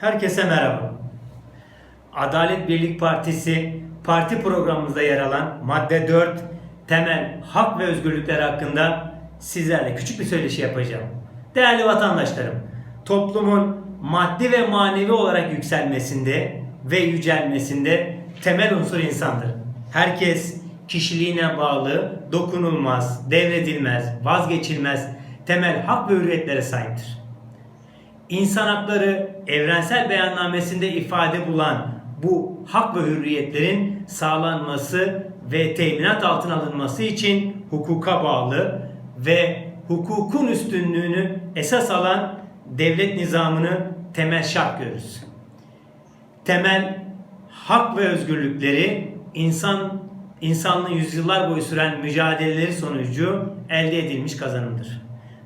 Herkese merhaba. Adalet Birlik Partisi parti programımızda yer alan madde 4 temel hak ve özgürlükler hakkında sizlerle küçük bir söyleşi yapacağım. Değerli vatandaşlarım, toplumun maddi ve manevi olarak yükselmesinde ve yücelmesinde temel unsur insandır. Herkes kişiliğine bağlı, dokunulmaz, devredilmez, vazgeçilmez temel hak ve hürriyetlere sahiptir. İnsan hakları evrensel beyannamesinde ifade bulan bu hak ve hürriyetlerin sağlanması ve teminat altına alınması için hukuka bağlı ve hukukun üstünlüğünü esas alan devlet nizamını temel şart görürüz. Temel hak ve özgürlükleri insan insanlığın yüzyıllar boyu süren mücadeleleri sonucu elde edilmiş kazanımdır.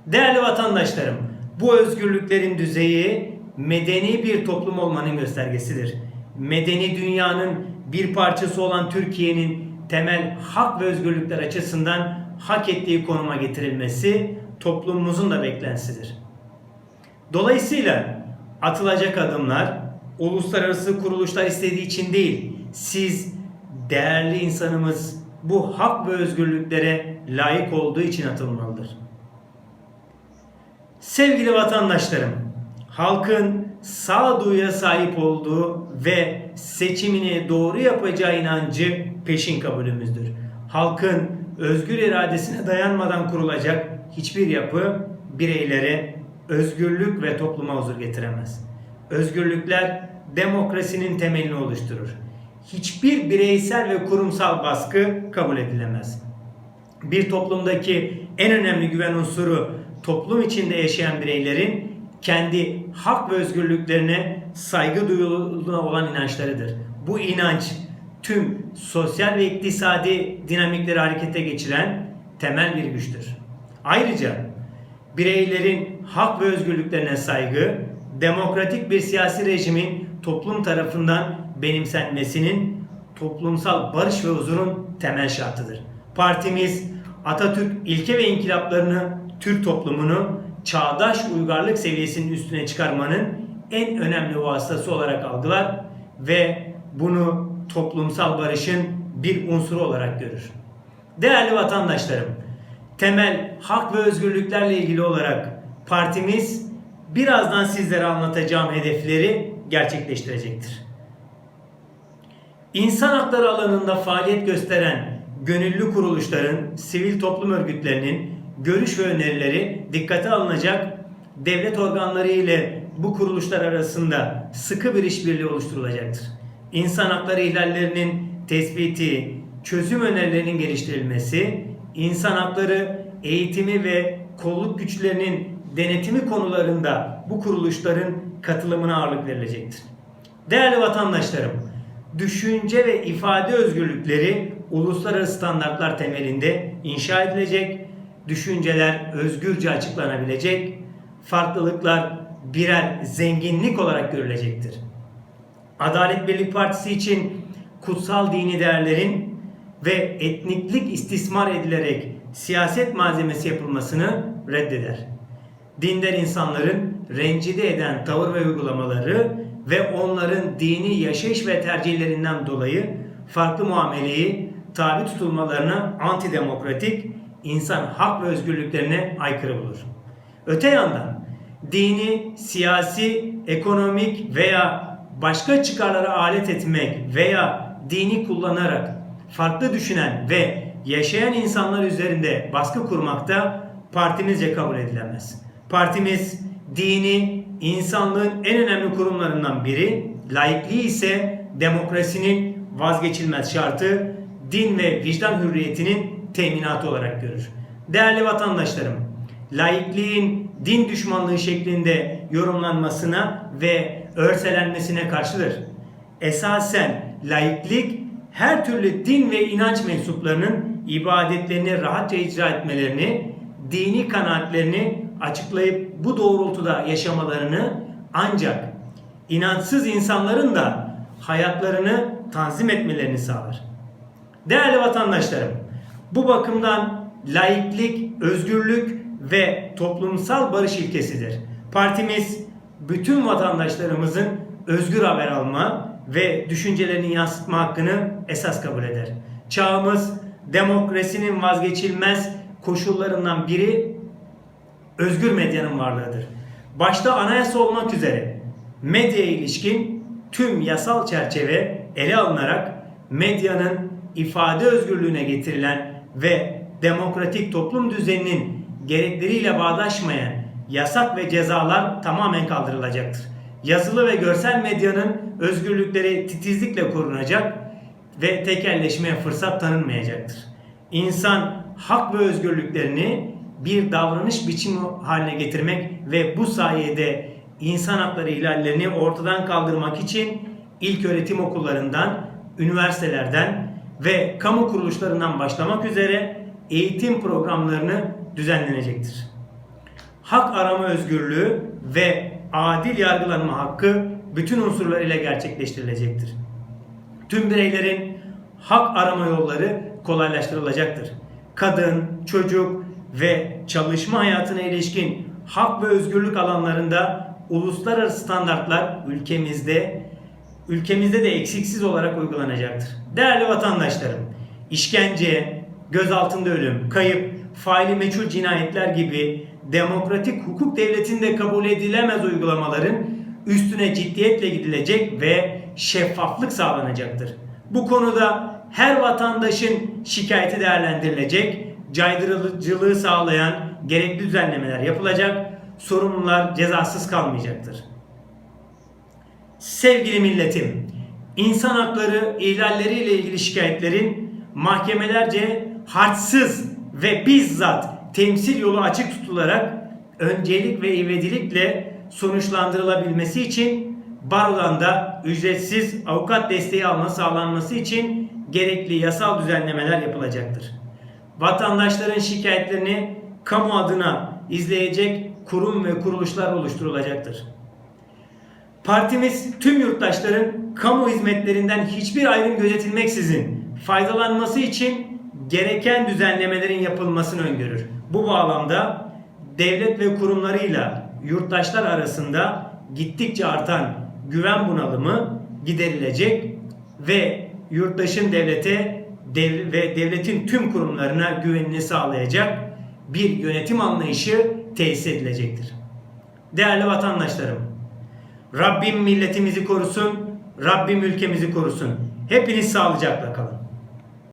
Değerli vatandaşlarım, bu özgürlüklerin düzeyi medeni bir toplum olmanın göstergesidir. Medeni dünyanın bir parçası olan Türkiye'nin temel hak ve özgürlükler açısından hak ettiği konuma getirilmesi toplumumuzun da beklentisidir. Dolayısıyla atılacak adımlar uluslararası kuruluşlar istediği için değil, siz değerli insanımız bu hak ve özgürlüklere layık olduğu için atılmalıdır. Sevgili vatandaşlarım, halkın sağduyuya sahip olduğu ve seçimini doğru yapacağı inancı peşin kabulümüzdür. Halkın özgür iradesine dayanmadan kurulacak hiçbir yapı bireylere özgürlük ve topluma huzur getiremez. Özgürlükler demokrasinin temelini oluşturur. Hiçbir bireysel ve kurumsal baskı kabul edilemez. Bir toplumdaki en önemli güven unsuru toplum içinde yaşayan bireylerin kendi hak ve özgürlüklerine saygı duyulduğuna olan inançlarıdır. Bu inanç tüm sosyal ve iktisadi dinamikleri harekete geçiren temel bir güçtür. Ayrıca bireylerin hak ve özgürlüklerine saygı, demokratik bir siyasi rejimin toplum tarafından benimsenmesinin toplumsal barış ve huzurun temel şartıdır. Partimiz Atatürk ilke ve inkılaplarını Türk toplumunu çağdaş uygarlık seviyesinin üstüne çıkarmanın en önemli vasıtası olarak algılar ve bunu toplumsal barışın bir unsuru olarak görür. Değerli vatandaşlarım, temel hak ve özgürlüklerle ilgili olarak partimiz birazdan sizlere anlatacağım hedefleri gerçekleştirecektir. İnsan hakları alanında faaliyet gösteren gönüllü kuruluşların, sivil toplum örgütlerinin görüş ve önerileri dikkate alınacak, devlet organları ile bu kuruluşlar arasında sıkı bir işbirliği oluşturulacaktır. İnsan hakları ihlallerinin tespiti, çözüm önerilerinin geliştirilmesi, insan hakları eğitimi ve kolluk güçlerinin denetimi konularında bu kuruluşların katılımına ağırlık verilecektir. Değerli vatandaşlarım, düşünce ve ifade özgürlükleri uluslararası standartlar temelinde inşa edilecek, düşünceler özgürce açıklanabilecek, farklılıklar birer zenginlik olarak görülecektir. Adalet Birlik Partisi için kutsal dini değerlerin ve etniklik istismar edilerek siyaset malzemesi yapılmasını reddeder. Dindar insanların rencide eden tavır ve uygulamaları ve onların dini yaşayış ve tercihlerinden dolayı farklı muameleyi tabi tutulmalarına antidemokratik, insan hak ve özgürlüklerine aykırı bulur. Öte yandan dini, siyasi, ekonomik veya başka çıkarlara alet etmek veya dini kullanarak farklı düşünen ve yaşayan insanlar üzerinde baskı kurmakta partimizce kabul edilemez. Partimiz dini insanlığın en önemli kurumlarından biri, laikliği ise demokrasinin vazgeçilmez şartı, din ve vicdan hürriyetinin teminatı olarak görür. Değerli vatandaşlarım, laikliğin din düşmanlığı şeklinde yorumlanmasına ve örselenmesine karşıdır. Esasen laiklik her türlü din ve inanç mensuplarının ibadetlerini rahatça icra etmelerini, dini kanaatlerini açıklayıp bu doğrultuda yaşamalarını ancak inançsız insanların da hayatlarını tanzim etmelerini sağlar. Değerli vatandaşlarım, bu bakımdan laiklik, özgürlük ve toplumsal barış ilkesidir. Partimiz bütün vatandaşlarımızın özgür haber alma ve düşüncelerini yansıtma hakkını esas kabul eder. Çağımız demokrasinin vazgeçilmez koşullarından biri özgür medyanın varlığıdır. Başta anayasa olmak üzere medyaya ilişkin tüm yasal çerçeve ele alınarak medyanın ifade özgürlüğüne getirilen ve demokratik toplum düzeninin gerekleriyle bağdaşmayan yasak ve cezalar tamamen kaldırılacaktır. Yazılı ve görsel medyanın özgürlükleri titizlikle korunacak ve tekelleşmeye fırsat tanınmayacaktır. İnsan hak ve özgürlüklerini bir davranış biçimi haline getirmek ve bu sayede insan hakları ihlallerini ortadan kaldırmak için ilk öğretim okullarından, üniversitelerden ve kamu kuruluşlarından başlamak üzere eğitim programlarını düzenlenecektir. Hak arama özgürlüğü ve adil yargılanma hakkı bütün unsurlarıyla gerçekleştirilecektir. Tüm bireylerin hak arama yolları kolaylaştırılacaktır. Kadın, çocuk ve çalışma hayatına ilişkin hak ve özgürlük alanlarında uluslararası standartlar ülkemizde ülkemizde de eksiksiz olarak uygulanacaktır. Değerli vatandaşlarım, işkence, gözaltında ölüm, kayıp, faili meçhul cinayetler gibi demokratik hukuk devletinde kabul edilemez uygulamaların üstüne ciddiyetle gidilecek ve şeffaflık sağlanacaktır. Bu konuda her vatandaşın şikayeti değerlendirilecek, caydırıcılığı sağlayan gerekli düzenlemeler yapılacak, sorumlular cezasız kalmayacaktır. Sevgili milletim, insan hakları ihlalleriyle ilgili şikayetlerin mahkemelerce harçsız ve bizzat temsil yolu açık tutularak öncelik ve ivedilikle sonuçlandırılabilmesi için barodan da ücretsiz avukat desteği alma sağlanması için gerekli yasal düzenlemeler yapılacaktır. Vatandaşların şikayetlerini kamu adına izleyecek kurum ve kuruluşlar oluşturulacaktır. Partimiz tüm yurttaşların kamu hizmetlerinden hiçbir ayrım gözetilmeksizin faydalanması için gereken düzenlemelerin yapılmasını öngörür. Bu bağlamda devlet ve kurumlarıyla yurttaşlar arasında gittikçe artan güven bunalımı giderilecek ve yurttaşın devlete dev- ve devletin tüm kurumlarına güvenini sağlayacak bir yönetim anlayışı tesis edilecektir. Değerli vatandaşlarım, Rabbim milletimizi korusun, Rabbim ülkemizi korusun. Hepiniz sağlıcakla kalın.